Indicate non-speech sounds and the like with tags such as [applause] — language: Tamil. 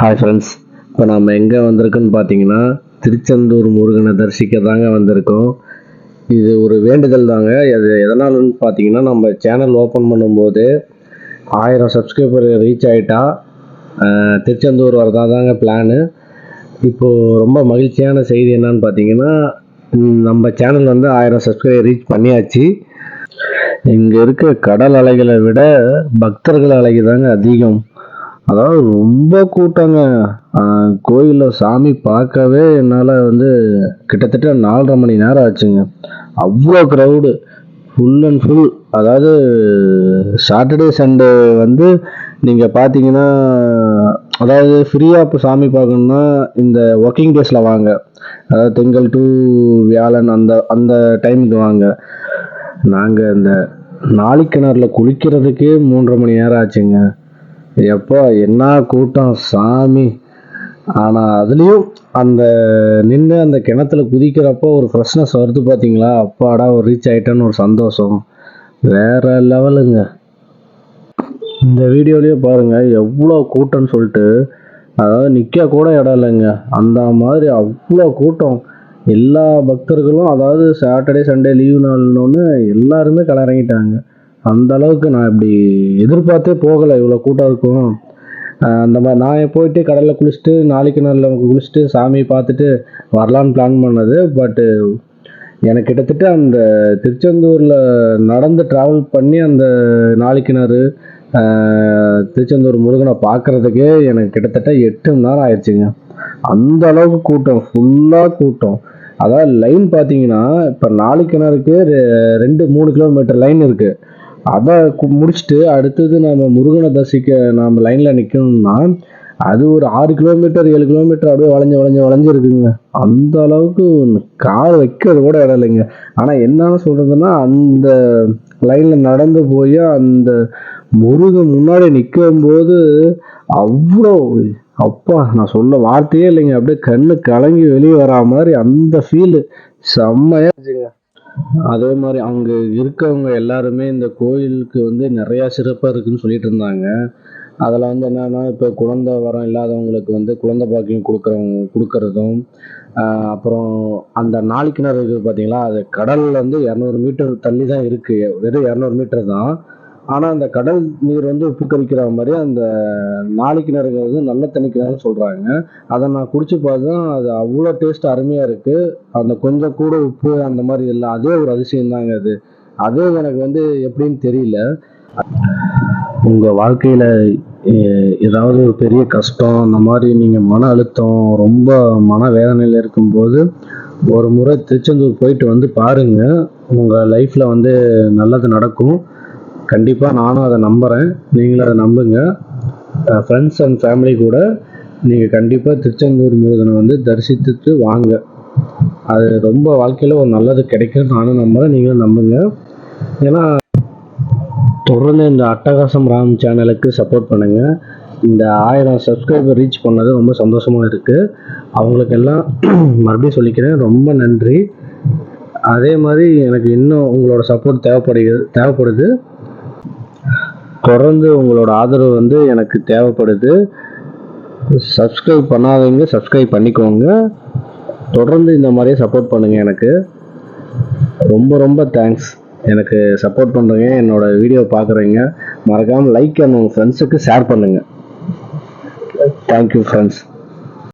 ஹாய் ஃப்ரெண்ட்ஸ் இப்போ நம்ம எங்கே வந்திருக்கோன்னு பார்த்தீங்கன்னா திருச்செந்தூர் முருகனை தரிசிக்க தாங்க வந்திருக்கோம். இது ஒரு வேண்டுதல் தாங்க. அது எதனாலன்னு பார்த்தீங்கன்னா நம்ம சேனல் ஓப்பன் பண்ணும்போது ஆயிரம் சப்ஸ்கிரைபர் ரீச் ஆகிட்டா திருச்செந்தூர் வரதா தாங்க பிளானு இப்போது ரொம்ப மகிழ்ச்சியான செய்தி என்னன்னு பார்த்தீங்கன்னா நம்ம சேனல் வந்து ஆயிரம் சப்ஸ்கிரைபர் ரீச் பண்ணியாச்சு. இங்கே இருக்க கடல் அலைகளை விட பக்தர்கள் அலைகள் தாங்க அதிகம். அதாவது ரொம்ப கூட்டங்க. கோயிலில் சாமி பார்க்கவே என்னால் வந்து கிட்டத்தட்ட நாலரை மணி நேரம் ஆச்சுங்க. அவ்வளோ க்ரௌடு ஃபுல் அண்ட் ஃபுல் அதாவது சாட்டர்டே சண்டே வந்து நீங்கள் பார்த்தீங்கன்னா அதாவது ஃப்ரீயாக இப்போ சாமி பார்க்கணுன்னா இந்த ஒர்க்கிங் டேஸில் வாங்க. அதாவது திங்கள் டு வியாழன் அந்த அந்த டைமுக்கு வாங்க. நாங்கள் இந்த நாளிக்கிணறுல குளிக்கிறதுக்கே மூன்றரை மணி நேரம் ஆச்சுங்க. எப்போ என்ன கூட்டம்? சாமி. ஆனால் அதுலேயும் அந்த நின்று அந்த கிணத்துல குதிக்கிறப்போ ஒரு ஃப்ரெஷ்னஸ் வருது பார்த்தீங்களா அப்பாடா ஒரு ரீச் ஆகிட்டேன்னு ஒரு சந்தோஷம். வேற லெவலுங்க இந்த வீடியோலேயே பாருங்கள் எவ்வளோ கூட்டம்னு சொல்லிட்டு. அதாவது நிற்க கூட இடம் இல்லைங்க. அந்த மாதிரி அவ்வளோ கூட்டம். எல்லா பக்தர்களும் அதாவது சாட்டர்டே சண்டே லீவ் நாள்னு எல்லாருமே கலரங்கிட்டாங்க அந்த அளவுக்கு நான் இப்படி எதிர்பார்த்தே போகலை. இவ்வளோ கூட்டம் இருக்கும். அந்த மாதிரி நான் போயிட்டு கடலில் குளிச்சுட்டு நாளைக்கு நாளில் குளிச்சுட்டு சாமி பார்த்துட்டு வரலான்னு பிளான் பண்ணது. பட்டு எனக்கு கிட்டத்தட்ட அந்த திருச்செந்தூரில் நடந்து ட்ராவல் பண்ணி அந்த நாளைக்கிணறு ஆஹ் திருச்செந்தூர் முருகனை பார்க்குறதுக்கே எனக்கு கிட்டத்தட்ட எட்டு மணி நேரம் ஆயிடுச்சுங்க. அந்த அளவுக்கு கூட்டம் ஃபுல்லாக கூட்டம். அதாவது லைன் பார்த்தீங்கன்னா இப்போ நாளைக்கிணறுக்கு ரெ- ரெண்டு மூணு கிலோமீட்டர் லைன் இருக்குது அதை முடிச்சுட்டு அடுத்தது நம்ம முருகனை தரிசிக்க நாம் லைனில் நிற்கணும்னா அது ஒரு ஆறு கிலோமீட்டர் ஏழு கிலோமீட்டர் அப்படியே வளைஞ்சு வளைஞ்சு வளைஞ்சிருக்குங்க அந்த அளவுக்கு கால் வைக்கிறது கூட இடம் இல்லைங்க. ஆனால் என்னன்னு சொல்கிறதுன்னா அந்த லைனில் நடந்து போய் அந்த முருகன் முன்னாடி நிற்கும் போது அவ்வளோ அப்பா நான் சொல்ல வார்த்தையே இல்லைங்க. அப்படியே கண்ணு கலங்கி வெளியே வரா மாதிரி அந்த ஃபீல் செம்மையாக இருந்துச்சுங்க. அதே மாதிரி அவங்க இருக்கவங்க எல்லாருமே இந்த கோயிலுக்கு வந்து நிறைய சிறப்பாக இருக்குன்னு சொல்லிட்டு இருந்தாங்க. அதில் வந்து என்னன்னா இப்போ குழந்தை வரம் இல்லாதவங்களுக்கு வந்து குழந்தை பாக்கியம் கொடுக்குறவங்க கொடுக்கறதும் அப்புறம் அந்த நாளிக்கிணறு இருக்குது பார்த்தீங்களா அது கடல்ல வந்து இரநூறு மீட்டர் தள்ளி தான் இருக்கு. வெறும் இரநூறு மீட்டர் தான். ஆனால் அந்த கடல் நீர் வந்து உப்புக்கரிக்கிற மாதிரி அந்த நாளிக்கிணறுங்கிறது நல்ல தண்ணி கிணறுன்னு சொல்கிறாங்க அதை நான் குடிச்சு பார்த்தா அது அவ்வளோ டேஸ்ட் அருமையாக இருக்குது அந்த கொஞ்சம் கூட உப்பு அந்த மாதிரி இல்லை. அதே ஒரு அதிசயம் தாங்க அது. அதே எனக்கு வந்து எப்படின்னு தெரியல. உங்கள் வாழ்க்கையில் ஏதாவது ஒரு பெரிய கஷ்டம் அந்த மாதிரி நீங்கள் மன அழுத்தம் ரொம்ப மன வேதனையில் இருக்கும்போது ஒரு முறை திருச்செந்தூர் போயிட்டு வந்து பாருங்கள் உங்கள் லைஃப்பில் வந்து நல்லது நடக்கும். கண்டிப்பாக நானும் அதை நம்புகிறேன் நீங்களும் அதை நம்புங்க. ஃப்ரெண்ட்ஸ் அண்ட் ஃபேமிலி கூட நீங்கள் கண்டிப்பாக திருச்செந்தூர் முருகனை வந்து தரிசித்துட்டு வாங்க. அது ரொம்ப வாழ்க்கையில் ஒரு நல்லது கிடைக்கும் நானும் நம்புகிறேன் நீங்களும் நம்புங்க. ஏன்னா தொடர்ந்து இந்த அட்டகாசம் ராம் சேனலுக்கு சப்போர்ட் பண்ணுங்கள் இந்த ஆயிரம் சப்ஸ்கிரைபர் ரீச் பண்ணது ரொம்ப சந்தோஷமாக இருக்குது அவங்களுக்கெல்லாம் [clears throat] மறுபடியும் சொல்லிக்கிறேன். ரொம்ப நன்றி. அதே மாதிரி எனக்கு இன்னும் உங்களோட சப்போர்ட் தேவைப்படுகிறது தேவைப்படுது. தொடர்ந்து உங்களோட ஆதரவு வந்து எனக்கு தேவைப்படுது. சப்ஸ்கிரைப் பண்ணாதவங்க சப்ஸ்கிரைப் பண்ணிக்கோங்க. தொடர்ந்து இந்த மாதிரியே சப்போர்ட் பண்ணுங்கள் எனக்கு. ரொம்ப ரொம்ப தேங்க்ஸ் எனக்கு சப்போர்ட் பண்ணுறீங்க என்னோட வீடியோ பார்க்குறீங்க மறக்காமல் லைக் அண்ட் உங்கள் ஃப்ரெண்ட்ஸுக்கு ஷேர் பண்ணுங்கள் தேங்க்யூ ஃப்ரெண்ட்ஸ்